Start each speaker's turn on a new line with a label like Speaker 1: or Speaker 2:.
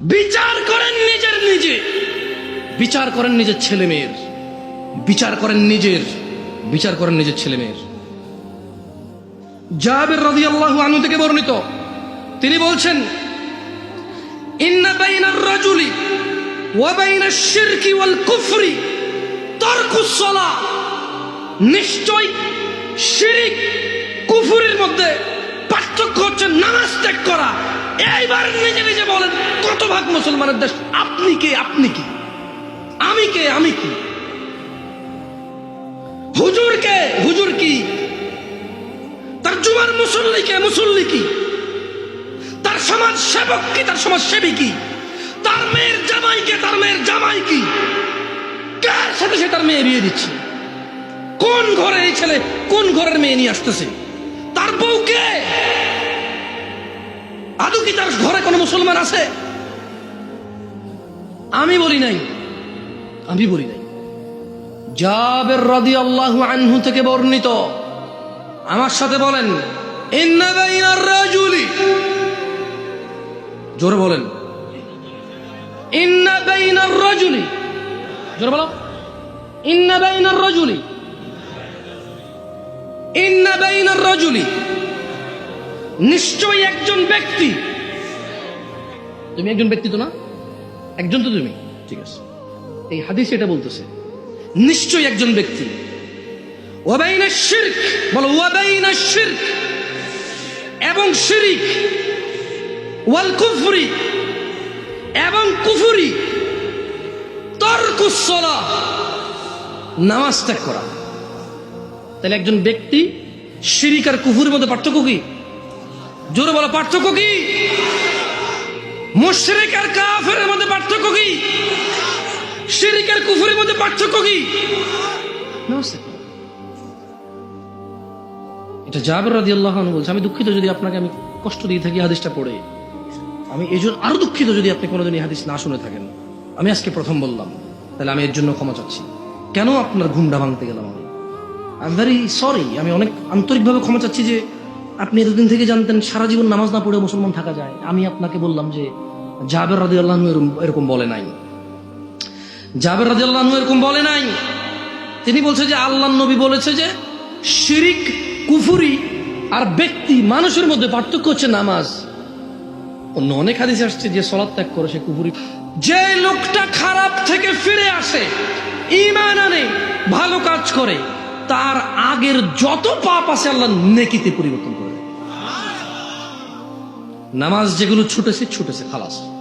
Speaker 1: বিচার করেন নিজের নিজে। বিচার করেন নিজের ছেলে মেয়ের। বিচার করেন নিজের। বিচার করেন নিজের ছেলে মেয়ের। জাবের রাজি আল্লাহ আনু থেকে বর্ণিত। তিনি বলছেন নিশ্চয় শিরিক কুফুরের মধ্যে পার্থক্য হচ্ছে করা এইবার নিজে নিজে বলেন, কত ভাগ মুসলমানের দেশ? আপনি কে? আপনি কি? আমি কে? আমি কি? হুজুর কে? হুজুর কি? তার জুমার মুসল্লি কে? মুসল্লি কি? তার সমাজ সেবক কি? তার সমাজ সেবী কি? তার মেয়ের জামাই কে? তার মেয়ের জামাই কি? কার সাথে সে তার মেয়ে বিয়ে দিচ্ছে? কোন ঘরে এই ছেলে কোন ঘরের মেয়ে নিয়ে আসতেছে? তার বউকে আদৌ কি তার ঘরে কোনো মুসলমান আছে? আমি বলি নাই। আমি বলি নাই। জাবের রাদি আল্লাহু আনহু থেকে বর্ণিত। আমার সাথে বলেন জোরে বলেন। জোরে বলো। ইন্না বাইনার রাজুলি। ইন্না বাইনার রাজুলি। নিশ্চয়ই একজন ব্যক্তি। তুমি একজন ব্যক্তি তো না? একজন তো তুমি। ঠিক আছে। এই হাদিস এটা বলতেছে, নিশ্চয়ই একজন ব্যক্তি। ওয়াবাইনা শিরক, বলো ওয়াবাইনা শিরক। এবং শিরিক, ওয়াল কুফরি। এবং কুফরি তর্কুসলা নামাজ ত্যাগ করা। তাহলে একজন ব্যক্তি শিরিক আর কুফুরের মধ্যে পার্থক্য কি? জোরে বলো, পার্থক্য কি? মুশরিক আর কাফের মধ্যে পার্থক্য কি? শিরিক আর কুফুরের মধ্যে পার্থক্য কি? এটা জাবের রাজি আল্লাহ বলছে, আমি দুঃখিত যদি আপনাকে আমি কষ্ট দিয়ে থাকি হাদিসটা পড়ে। আমি এই জন্য আরও দুঃখিত যদি আপনি কোনোদিন এই হাদিস না শুনে থাকেন। আমি আজকে প্রথম বললাম, তাহলে আমি এর জন্য ক্ষমা চাচ্ছি। কেন আপনার ঘুমটা ভাঙতে গেলাম আমি? আই ভেরি সরি আমি অনেক আন্তরিকভাবে ক্ষমা চাচ্ছি যে আপনি এতদিন থেকে জানতেন সারা জীবন নামাজ না পড়ে মুসলমান থাকা যায়। আমি আপনাকে বললাম যে, জাবের রাজি আল্লাহ এরকম বলে নাই। জাবের রাজি আল্লাহ এরকম বলে নাই। তিনি বলছে যে আল্লাহ নবী বলেছে যে, শিরিক, কুফুরি আর ব্যক্তি, মানুষের মধ্যে পার্থক্য হচ্ছে নামাজ। অন্য অনেক হাদিস আসছে যে, সলাৎ ত্যাগ করে সে কুফুরি যে লোকটা খারাপ থেকে ফিরে আসে ইমান আনে, ভালো কাজ করে, তার আগের যত পাপ আছে আল্লাহ নেকিতে পরিবর্তন করে। নামাজ যেগুলো ছুটেছে ছুটেছে খালাস।